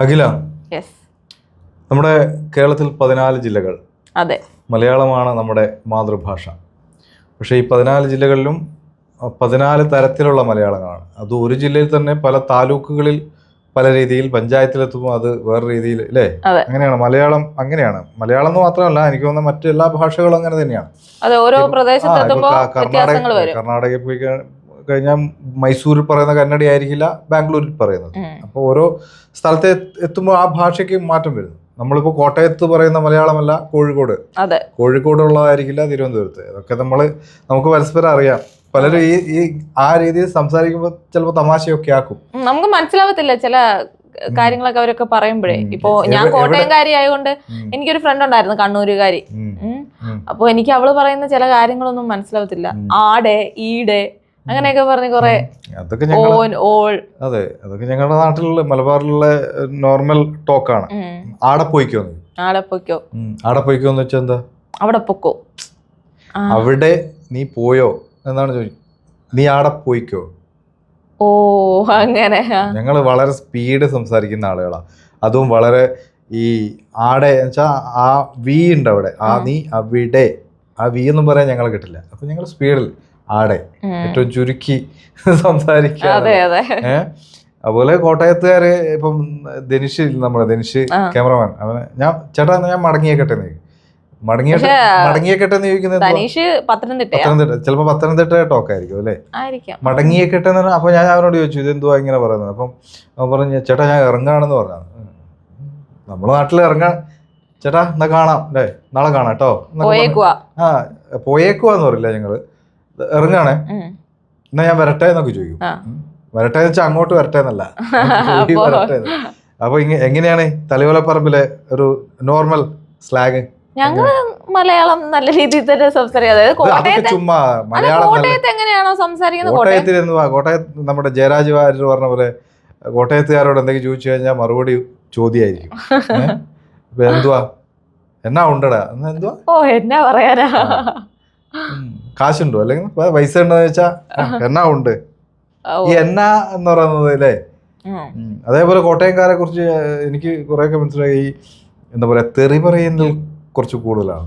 അഖില നമ്മുടെ കേരളത്തിൽ പതിനാല് ജില്ലകൾ. അതെ. മലയാളമാണ് നമ്മുടെ മാതൃഭാഷ. പക്ഷേ ഈ പതിനാല് ജില്ലകളിലും പതിനാല് തരത്തിലുള്ള മലയാളങ്ങളാണ്. അത് ഒരു ജില്ലയിൽ തന്നെ പല താലൂക്കുകളിൽ പല രീതിയിൽ പഞ്ചായത്തിലെത്തുമ്പോൾ അത് വേറെ രീതിയിൽ അല്ലേ? അങ്ങനെയാണ്. മലയാളം അങ്ങനെയാണ്. മലയാളം എന്ന് മാത്രമല്ല എനിക്ക് തോന്നുന്ന മറ്റെല്ലാ ഭാഷകളും അങ്ങനെ തന്നെയാണ്. കർണാടക കർണാടകയിൽ പോയി കഴിഞ്ഞാൽ മൈസൂരിൽ പറയുന്ന കന്നഡ ആയിരിക്കില്ല ബാംഗ്ലൂരിൽ പറയുന്നത്. അപ്പോൾ ഓരോ സ്ഥലത്ത് എത്തുമ്പോൾ ആ ഭാഷയ്ക്ക് മാറ്റം വരുന്നു. നമ്മളിപ്പോൾ കോട്ടയത്ത് പറയുന്ന മലയാളമല്ല കോഴിക്കോട്. കോഴിക്കോടുള്ളതായിരിക്കില്ല തിരുവനന്തപുരത്ത്. അതൊക്കെ നമ്മൾ നമുക്ക് പരസ്പരം അറിയാം. പലരും ഈ ഈ ആ രീതിയിൽ സംസാരിക്കുമ്പോൾ ചിലപ്പോൾ തമാശയൊക്കെ ആക്കും. നമുക്ക് മനസ്സിലാവത്തില്ല ചില കാര്യങ്ങളൊക്കെ അവരൊക്കെ പറയുമ്പോഴേ. ഇപ്പോ ഞാൻ കോട്ടയംകാരി ആയതുകൊണ്ട് എനിക്കൊരു ഫ്രണ്ട് ഉണ്ടായിരുന്നു കണ്ണൂരുകാരി. അപ്പൊ എനിക്ക് അവൾ പറയുന്ന ചില കാര്യങ്ങളൊന്നും മനസ്സിലാവത്തില്ല. ആടെ ഈടെ അങ്ങനെയൊക്കെ പറഞ്ഞ് കുറെ അതൊക്കെ ഞങ്ങൾ അതെ അതൊക്കെ ഞങ്ങളുടെ നാട്ടിലുള്ള മലബാറിലുള്ള നോർമൽ ടോക്കാണ്. ആണ് ആടെ പോയിക്കോ ആടെ പോയിക്കോ. ആടെ പോയിക്കോന്ന് വെച്ചാൽ എന്താ? അവിടെ പൊക്കോ. അവിടെ നീ പോയോ എന്നാണ് ചോദിച്ചത് നീ ആടെ പോയിക്കോ? ഓ അങ്ങനെ. ഞങ്ങൾ വളരെ സ്പീഡ് സംസാരിക്കുന്ന ആളുകളാ. അതും വളരെ ഈ ആടെ വെച്ചാൽ ആ വി ഉണ്ട് അവിടെ. ആ നീ അവിടെ. ആ വി എന്നും പറയാൻ ഞങ്ങൾ കിട്ടില്ല. അപ്പൊ ഞങ്ങൾ സ്പീഡിൽ ആടെ. ഏറ്റവും ചുരുക്കി സംസാരിക്കുക അതുപോലെ കോട്ടയത്തുകാര് ഇപ്പം ധനുഷ് നമ്മുടെ ധനുഷ് ക്യാമറമാൻ. അവനെ ഞാൻ ചേട്ടാ ഞാൻ മടങ്ങിയേക്കട്ടെ മടങ്ങിയേക്കട്ടെ എന്ന് ചോദിക്കുന്നത് എന്തുവാ? പത്തനംതിട്ടയാ. പത്തനംതിട്ട ടോക്ക് പത്തനംതിട്ട ടോക്കായിരിക്കും അല്ലേ? മടങ്ങിയേക്കട്ടെ എന്ന് പറഞ്ഞാൽ അപ്പോൾ ഞാൻ അവനോട് ചോദിച്ചു ഇതെന്തുവാ ഇങ്ങനെ പറയുന്നത്? അപ്പം അവൻ പറഞ്ഞു ചേട്ടാ ഞാൻ ഇറങ്ങാണെന്ന് പറഞ്ഞു നമ്മുടെ നാട്ടിൽ ഇറങ്ങാൻ ചേട്ടാ എന്നാ കാണാം. അല്ലേ നാളെ കാണാം കേട്ടോ. ആ പോയേക്കുവാന്ന് പറയില്ല ഞങ്ങൾ. ഇറങ്ങാണേ. എന്നാ ഞാൻ വരട്ടെ എന്നൊക്കെ ചോദിക്കും. വരട്ടെ എന്ന് വെച്ചാൽ അങ്ങോട്ട് വരട്ടെ എന്നല്ല. വരട്ടെ. അപ്പൊ എങ്ങനെയാണ് തലയോലപ്പറമ്പിലെ ഒരു നോർമൽ സ്ലാഗ് ഞങ്ങൾ മലയാളം നല്ല രീതിയിൽ തന്നെ സംസാരിക്കും. അതായത് കോട്ടയത്തെ എങ്ങനെയാണോ സംസാരിക്കുന്നത്? കോട്ടയം കോട്ടയത്തിൽ എന്തുവാ കോട്ടയത്ത് നമ്മുടെ ജയരാജ് വാര്യർ പറഞ്ഞ പോലെ കോട്ടയത്തുകാരോട് എന്തെങ്കിലും ചോദിച്ചു കഴിഞ്ഞാൽ മറുപടി ചോദ്യമായിരിക്കും. എന്തുവാ? എന്നാ ഉണ്ടടാ. എന്നാ എന്തുവാ? ഓ എന്നാ പറയാനാ. കാശുണ്ടോ? അല്ലെങ്കിൽ പൈസ ഉണ്ടോ വെച്ചാ എണ്ണ ഉണ്ട്. ഈ എണ്ണ എന്ന് പറയുന്നത് അല്ലേ. അതേപോലെ കോട്ടയംകാരെ കുറിച്ച് എനിക്ക് കുറെയൊക്കെ മനസ്സിലായി. ഈ എന്താ പറയാ തെറി പറയുന്നതിൽ കുറച്ച് കൂടുതലാണ്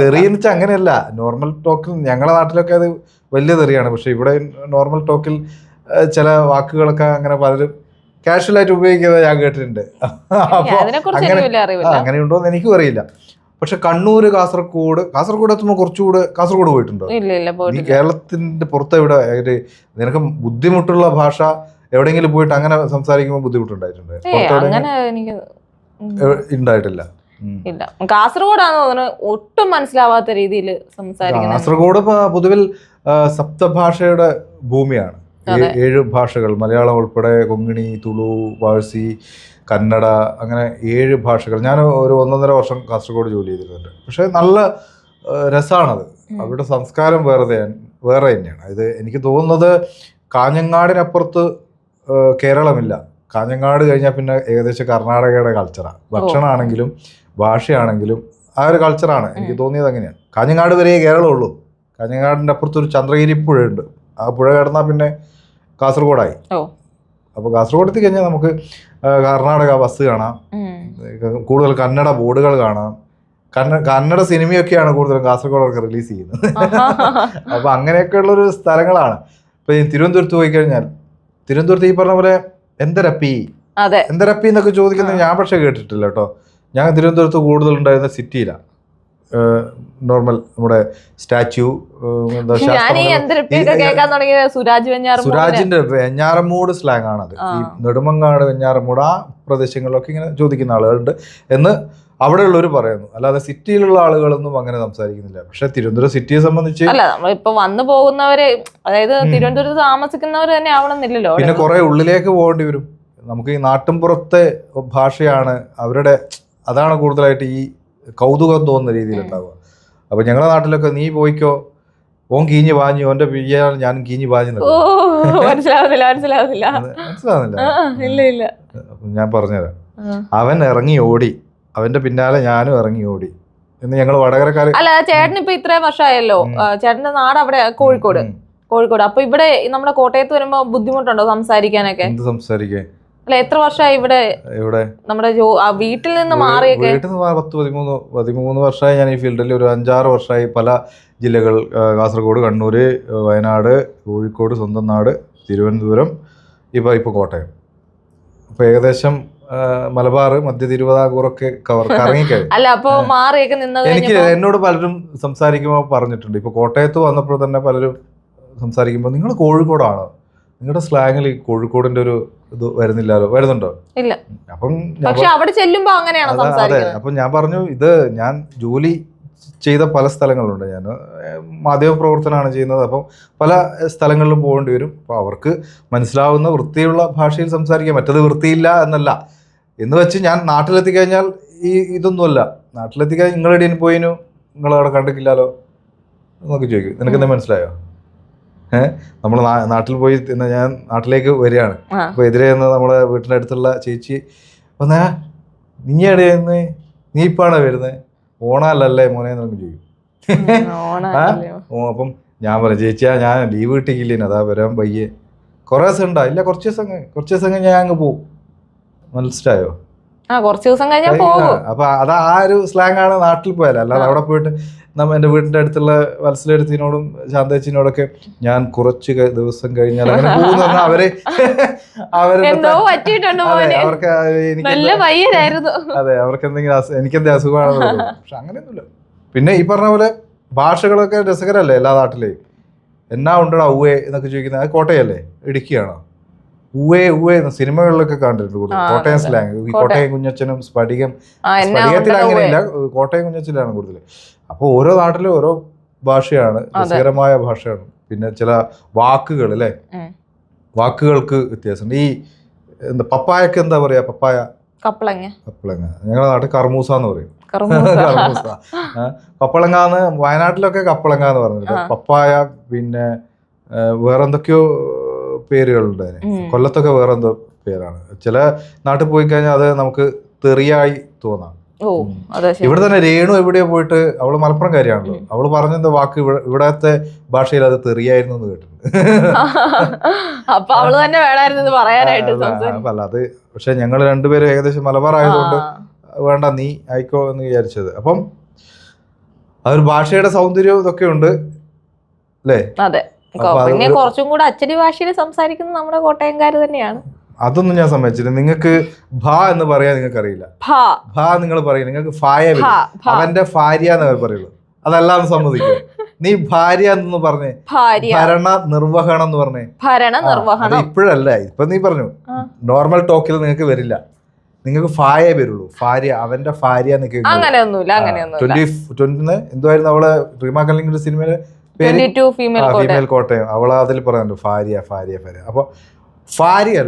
തെറി എന്ന് വെച്ചാൽ അങ്ങനെയല്ല. നോർമൽ ടോക്കിൽ ഞങ്ങളുടെ നാട്ടിലൊക്കെ അത് വലിയ തെറിയാണ്. പക്ഷെ ഇവിടെ നോർമൽ ടോക്കിൽ ചില വാക്കുകളൊക്കെ അങ്ങനെ പലരും കാഷ്വൽ ആയിട്ട് ഉപയോഗിക്കുന്നത് ഞാൻ കേട്ടിട്ടുണ്ട്. അപ്പൊ അതിനെ കുറിച്ച് അങ്ങനെ അങ്ങനെയുണ്ടോ എന്ന് എനിക്കും അറിയില്ല. പക്ഷെ കണ്ണൂർ കാസർഗോഡ് കാസർഗോഡ് എത്തുമ്പോൾ കുറച്ചുകൂടെ കാസർഗോഡ് പോയിട്ടുണ്ടോ? നീ കേരളത്തിന്റെ പുറത്ത് എവിടെ നിനക്ക് ബുദ്ധിമുട്ടുള്ള ഭാഷ എവിടെയെങ്കിലും പോയിട്ട് അങ്ങനെ സംസാരിക്കുമ്പോൾ ബുദ്ധിമുട്ടുണ്ടായിട്ടുണ്ട്? ഉണ്ടായിട്ടില്ല ഇല്ല. കാസർഗോഡാന്ന് തോന്നുന്നത് ഒട്ടും മനസ്സിലാവാത്ത രീതിയിൽ സംസാരിക്കുന്നത് കാസർഗോഡ് പൊതുവിൽ സപ്തഭാഷയുടെ ഭൂമിയാണ്. ഏഴ് ഭാഷകൾ. മലയാളം ഉൾപ്പെടെ കൊങ്ങിണി തുളു പാഴ്സി കന്നഡ അങ്ങനെ ഏഴ് ഭാഷകൾ. ഞാൻ ഒരു ഒന്നൊന്നര വർഷം കാസർഗോഡ് ജോലി ചെയ്തിട്ടുണ്ട്. പക്ഷേ നല്ല രസമാണത്. അവരുടെ സംസ്കാരം വേറെ വേറെ തന്നെയാണ്. ഇത് എനിക്ക് തോന്നുന്നത് കാഞ്ഞങ്ങാടിനപ്പുറത്ത് കേരളമില്ല. കാഞ്ഞങ്ങാട് കഴിഞ്ഞാൽ പിന്നെ ഏകദേശം കർണാടകയുടെ കൾച്ചറാണ് ഭക്ഷണമാണെങ്കിലും ഭാഷയാണെങ്കിലും ആ ഒരു കൾച്ചറാണ് എനിക്ക് തോന്നിയത് അങ്ങനെയാണ്. കാഞ്ഞങ്ങാട് വരെയേ കേരളമുള്ളൂ. കാഞ്ഞങ്ങാടിന്റെ അപ്പുറത്തൊരു ചന്ദ്രഗിരി പുഴയുണ്ട്. ആ പുഴ കടന്നാൽ പിന്നെ കാസർഗോഡായി. അപ്പോൾ കാസർഗോഡ് എത്തി കഴിഞ്ഞാൽ നമുക്ക് കർണാടക ബസ് കാണാം. കൂടുതൽ കന്നഡ ബോർഡുകൾ കാണാം. കന്ന കന്നഡ സിനിമയൊക്കെയാണ് കൂടുതലും കാസർഗോഡൊക്കെ റിലീസ് ചെയ്യുന്നത്. അപ്പോൾ അങ്ങനെയൊക്കെയുള്ളൊരു സ്ഥലങ്ങളാണ്. ഇപ്പോൾ ഈ തിരുവനന്തപുരത്ത് പോയി കഴിഞ്ഞാൽ തിരുവനന്തപുരത്ത് ഈ പറഞ്ഞ പോലെ എന്തരപ്പി? എന്തരപ്പി എന്നൊക്കെ ചോദിക്കുന്നത് ഞാൻ പക്ഷേ കേട്ടിട്ടില്ല കേട്ടോ. ഞാൻ തിരുവനന്തപുരത്ത് കൂടുതൽ ഉണ്ടായിരുന്ന സിറ്റിയിലാണ് നോർമൽ നമ്മുടെ സ്റ്റാച്യു സുരാജിന്റെ വെഞ്ഞാറമൂട് സ്ലാങ് ആണത്. ഈ നെടുമങ്ങാട് വെഞ്ഞാറമൂട് ആ പ്രദേശങ്ങളിലൊക്കെ ഇങ്ങനെ ചോദിക്കുന്ന ആളുകളുണ്ട് എന്ന് അവിടെയുള്ളവർ പറയുന്നു. അല്ലാതെ സിറ്റിയിലുള്ള ആളുകളൊന്നും അങ്ങനെ സംസാരിക്കുന്നില്ല. പക്ഷെ തിരുവനന്തപുരം സിറ്റിയെ സംബന്ധിച്ച് അല്ല നമ്മളിപ്പോ വന്നു പോകുന്നവരെ അതായത്. തിരുവനന്തപുരത്ത് താമസിക്കുന്നവര് തന്നെ ആവണമെന്നില്ലല്ലോ. പിന്നെ കുറെ ഉള്ളിലേക്ക് പോകേണ്ടി വരും. നമുക്ക് ഈ നാട്ടിൻപുറത്തെ ഭാഷയാണ് അവരുടെ അതാണ് കൂടുതലായിട്ട് ഈ കൗതുകം തോന്നുന്ന രീതിയിൽ ഉണ്ടാവുക അപ്പൊ ഞങ്ങളുടെ നാട്ടിലൊക്കെ നീ പോയിക്കോ ഓൻ കീഞ്ഞ് പാഞ്ഞു ഓന്റെ പിയ്യാണ് ഞാൻ കീഞ്ഞ് പാഞ്ഞു മനസ്സിലാവുന്നില്ല ഞാൻ പറഞ്ഞുതരാം. അവൻ ഇറങ്ങി ഓടി. അവന്റെ പിന്നാലെ ഞാനും ഇറങ്ങി ഓടി. എന്ന് ഞങ്ങൾ വടകരക്കാർ അല്ല ചേട്ടൻ ഇപ്പൊ ഇത്രയും വർഷമായല്ലോ. ചേട്ടന്റെ നാട് അവിടെ കോഴിക്കോട്. കോഴിക്കോട്. അപ്പൊ ഇവിടെ നമ്മുടെ കോട്ടയത്ത് വരുമ്പോ ബുദ്ധിമുട്ടുണ്ടോ സംസാരിക്കാനൊക്കെ? എന്ത് സംസാരിക്കേ അല്ല എത്ര വർഷമായി ഇവിടെ ഇവിടെ നമ്മുടെ വീട്ടിൽ നിന്ന് മാറിയൊക്കെ? വീട്ടിൽ നിന്ന് പത്ത് പതിമൂന്ന് പതിമൂന്ന് വർഷമായി ഞാൻ ഈ ഫീൽഡിൽ ഒരു അഞ്ചാറ് വർഷമായി പല ജില്ലകൾ കാസർഗോഡ് കണ്ണൂർ വയനാട് കോഴിക്കോട് സ്വന്തം നാട് തിരുവനന്തപുരം ഇപ്പോൾ ഇപ്പോൾ കോട്ടയം. അപ്പോൾ ഏകദേശം മലബാർ മധ്യ തിരുവിതാംകൂറൊക്കെ കവർ കറങ്ങിക്കഴിഞ്ഞു. അല്ല അപ്പൊ മാറിയൊക്കെ നിന്ന് എനിക്ക് എന്നോട് പലരും സംസാരിക്കുമ്പോൾ പറഞ്ഞിട്ടുണ്ട്. ഇപ്പോൾ കോട്ടയത്ത് വന്നപ്പോൾ തന്നെ പലരും സംസാരിക്കുമ്പോൾ നിങ്ങൾ കോഴിക്കോടാണോ? നിങ്ങളുടെ സ്ലാങ്ങിൽ കോഴിക്കോടിന്റെ ഒരു ഇത് വരുന്നില്ലല്ലോ. വരുന്നുണ്ടോ? ഇല്ല. അപ്പം പക്ഷെ അവിടെ ചെല്ലുമ്പോ അങ്ങനെയാണ് അതാ- അപ്പം ഞാൻ പറഞ്ഞു ഇത് ഞാൻ ജോലി ചെയ്ത പല സ്ഥലങ്ങളുണ്ട്. ഞാൻ മാധ്യമ പ്രവർത്തനമാണ് ചെയ്യുന്നത്. അപ്പം പല സ്ഥലങ്ങളിലും പോകേണ്ടി വരും. അപ്പോൾ അവർക്ക് മനസ്സിലാവുന്ന വൃത്തിയുള്ള ഭാഷയിൽ സംസാരിക്കാൻ മറ്റത് വൃത്തിയില്ല എന്നല്ല. എന്ന് വെച്ച് ഞാൻ നാട്ടിലെത്തി കഴിഞ്ഞാൽ ഈ ഇതൊന്നുമല്ല. നാട്ടിലെത്തി കഴിഞ്ഞാൽ നിങ്ങളെടിയും പോയിനു? നിങ്ങളവിടെ കണ്ടിട്ടില്ലല്ലോ? എന്നൊക്കെ ചോദിക്കും. നിനക്ക് എന്താ മനസ്സിലായോ? നമ്മൾ നാട്ടിൽ പോയി തിന്ന ഞാൻ നാട്ടിലേക്ക് വരികയാണ്. അപ്പൊ എതിരെ നിന്ന് നമ്മളെ വീട്ടിന്റെ അടുത്തുള്ള ചേച്ചി വന്നാ നീ എവിടെയാന്ന് നീ ഇപ്പാണ് വരുന്നത് ഓണാലല്ലേ മോനെ നമുക്ക് ചോദിക്കും. ഓ അപ്പം ഞാൻ പറഞ്ഞു ചേച്ചിയാ ഞാൻ ലീവ് കിട്ടിക്കില്ലേന് അതാ വരാൻ പയ്യെ കുറേ ദിവസം ഉണ്ടാ ഇല്ല കുറച്ച് ദിവസം കുറച്ച് ദിവസം ഞാൻ അങ്ങ് പോവും. മനസ്സിലായോ? ആ കുറച്ച് ദിവസം കഴിഞ്ഞാൽ പോകും. അപ്പൊ അത് ആ ഒരു സ്ലാങ് ആണ് നാട്ടിൽ പോയാലും. അല്ലാതെ അവിടെ പോയിട്ട് നമ്മ എന്റെ വീടിന്റെ അടുത്തുള്ള വത്സലെടുത്തിനോടും ശാന്തേച്ചിനോടൊക്കെ ഞാൻ കുറച്ച് ദിവസം കഴിഞ്ഞാൽ അങ്ങനെ പോകുന്ന അവർ പറ്റിയിട്ടുണ്ട് അവർക്ക് എനിക്ക് അതെ അവർക്ക് എന്തെങ്കിലും എനിക്ക് എനിക്കെന്തെങ്കിലും അസുഖമാണെന്ന് പക്ഷെ അങ്ങനെയൊന്നുമില്ല. പിന്നെ ഈ പറഞ്ഞ പോലെ ഭാഷകളൊക്കെ രസകരല്ലേ എല്ലാ നാട്ടിലെയും? എന്നാ ഉണ്ടടാ ഉവേ എന്നൊക്കെ ചോദിക്കുന്നത് അത് കോട്ടയല്ലേ? ഇടുക്കിയാണോ? ഉവേ ഉവേ എന്ന് സിനിമകളിലൊക്കെ കണ്ടിട്ടുണ്ട് കോട്ടയം സ്ലാങ്. ഈ കോട്ടയം. കുഞ്ഞച്ചനും സ്ഫടികം സ്ഫടികത്തിൽ അങ്ങനെയില്ല കോട്ടയം കുഞ്ഞച്ചനാണ് കൂടുതൽ. അപ്പോൾ ഓരോ നാട്ടിലും ഓരോ ഭാഷയാണ്. രസകരമായ ഭാഷയാണ്. പിന്നെ ചില വാക്കുകൾ അല്ലേ. വാക്കുകൾക്ക് വ്യത്യാസമുണ്ട്. ഈ എന്താ പപ്പായക്ക് എന്താ പറയാ? പപ്പായ. കപ്പളങ്ങ. കപ്പളങ്ങ. ഞങ്ങളുടെ നാട്ടിൽ കർമൂസ എന്ന് പറയും. കർമൂസ. കപ്പളങ്ങ എന്ന് വയനാട്ടിലൊക്കെ കപ്പളങ്ങ എന്ന് പറഞ്ഞിട്ട് പപ്പായ പിന്നെ വേറെന്തൊക്കെയോ പേരുകളുണ്ട് അതിന്. വേറെ കൊല്ലത്തൊക്കെ വേറെന്തോ പേരാണ്. ചില നാട്ടിൽ പോയി കഴിഞ്ഞാൽ അത് നമുക്ക് തെറിയായി തോന്നാം. ഇവിടെ തന്നെ രേണു എവിടെയോ പോയിട്ട് അവൾ മലപ്പുറം കാര്യമാണല്ലോ. അവൾ പറഞ്ഞ വാക്ക് ഇവിടത്തെ ഭാഷയിൽ അത് തെറിയായിരുന്നു എന്ന് കേട്ടിട്ടുണ്ട്. അപ്പൊ അവൾ തന്നെ വേണമായിരുന്നു ഇത് പറയാനായിട്ട് അല്ല, അത് പക്ഷെ ഞങ്ങൾ രണ്ടുപേരും ഏകദേശം മലബാർ ആയതുകൊണ്ട് വേണ്ട നീ ആയിക്കോ എന്ന് വിചാരിച്ചത്. അപ്പം അതൊരു ഭാഷയുടെ സൗന്ദര്യവും ഇതൊക്കെ ഉണ്ട്. അല്ലേ? അത്. പിന്നെ കുറച്ചും കൂടെ അച്ചടി ഭാഷയിൽ സംസാരിക്കുന്നത് നമ്മുടെ കോട്ടയംകാർ തന്നെയാണ്. അതൊന്നും ഞാൻ സമ്മതിച്ചില്ല. നിങ്ങൾക്ക് ഭ എന്ന് പറയാൻ നിങ്ങൾക്ക് അറിയില്ല ഭ നിങ്ങൾ പറയും നിങ്ങൾക്ക് ഫായ അവന്റെ ഭാര്യ എന്ന് പറയുള്ളൂ. അതെല്ലാം സമ്മതിക്കും. നീ ഭാര്യ എന്ന് പറഞ്ഞേ. ഭാര്യ. ഭരണ നിർവഹണം എന്ന് പറഞ്ഞേ. ഭരണ നിർവഹണം. ഇപ്പോഴല്ല. ഇപ്പൊ നീ പറഞ്ഞു. നോർമൽ ടോക്കിൽ നിങ്ങൾക്ക് വരില്ല. നിങ്ങൾക്ക് ഫായേ വരുള്ളൂ. ഭാര്യ അവന്റെ ഭാര്യ എന്നൊക്കെ ട്വന്റി ട്വന്റിന്ന് എന്തുവായിരുന്നു അവൾ? റീമാ കല്ലിങ്ങിന്റെ സിനിമയിലെ ട്വന്റി ഫീമെയിൽ കോട്ടയം. അവൾ അതിൽ പറയുന്നുണ്ട് ഭാര്യ ഭാര്യ ഭാര്യ. അപ്പൊ ഭാര്യ.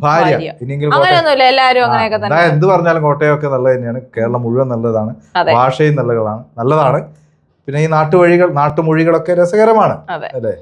ഭാര്യ. ഇനിയെങ്കിലും എന്ത് പറഞ്ഞാലും കോട്ടയമൊക്കെ നല്ലത് തന്നെയാണ്. കേരളം മുഴുവൻ നല്ലതാണ്. ഭാഷയും നല്ലതാണ്. നല്ലതാണ്. പിന്നെ ഈ നാട്ടുവഴികൾ നാട്ടുമൊഴികളൊക്കെ രസകരമാണ്. അല്ലേ?